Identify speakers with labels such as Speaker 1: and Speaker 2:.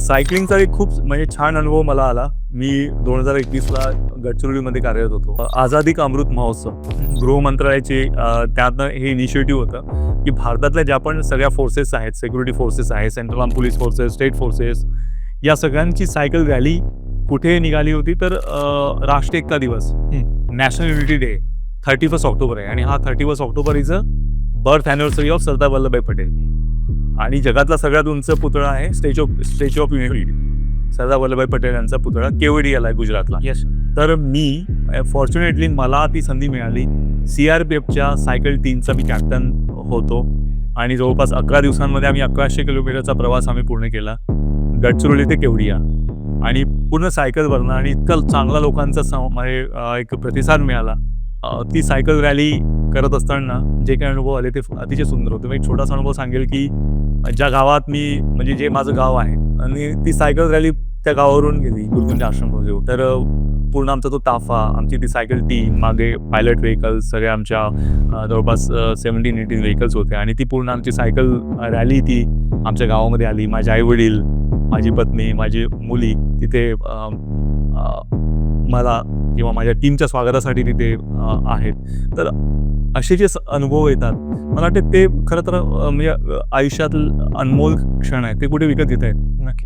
Speaker 1: सायकलिंगचा एक खूप म्हणजे छान अनुभव मला आला. मी दोन हजार एकवीसला गडचिरोलीमध्ये कार्यरत होतो. आझादी का अमृत महोत्सव? गृह मंत्रालयाचे त्यातनं हे इनिशिएटिव्ह होतं की भारतातल्या ज्या पण सगळ्या फोर्सेस आहेत सिक्युरिटी फोर्सेस आहेत central arm police forces state forces या सगळ्यांची सायकल रॅली कुठे निघाली होती? तर राष्ट्रीय एकता दिवस. National unity day thirty first October आहे. आणि हा thirty first October is a birth anniversary of Sardar Vallabhbhai Patel. आणि जगातला सगळ्यात उंच पुतळा आहे statue of statue of unity Sardar Vallabhbhai Patel यांचा पुतळा केवडी आला आहे गुजरातला.
Speaker 2: येस
Speaker 1: तर मी फॉर्च्युनेटली मला ती संधी मिळाली. सी आर पी एफच्या सायकल टीमचा मी कॅप्टन होतो. आणि जवळपास अकरा दिवसांमध्ये आम्ही अकराशे किलोमीटरचा प्रवास आम्ही पूर्ण केला. गडचिरोली ते केवडिया. आणि पूर्ण सायकलवरनं आणि इतका चांगला लोकांचा सम- म्हणजे एक प्रतिसाद मिळाला. ती सायकल रॅली करत असताना जे काही अनुभव आले ते अतिशय सुंदर होते. मी एक छोटासा अनुभव सांगेल की ज्या गावात मी म्हणजे जे माझं गाव आहे आणि ती सायकल रॅली त्या गावावरून गेली गुरुकुंज आश्रममध्ये. तर पूर्ण आमचा तो ताफा आमची ती सायकल टीम मागे पायलट व्हेकल्स सगळ्या आमच्या जवळपास सेवन्टीन एटीन व्हेकल्स होते. आणि ती पूर्ण आमची सायकल रॅली ती आमच्या गावामध्ये आली. माझे आईवडील माझी पत्नी माझी मुली तिथे मला किंवा माझ्या टीमच्या स्वागतासाठी तिथे आहेत. तर असे जे अनुभव येतात मला वाटते ते खरं तर म्हणजे आयुष्यातील अनमोल क्षण आहे ते कुठे विकत घेत आहेत
Speaker 2: नक्की.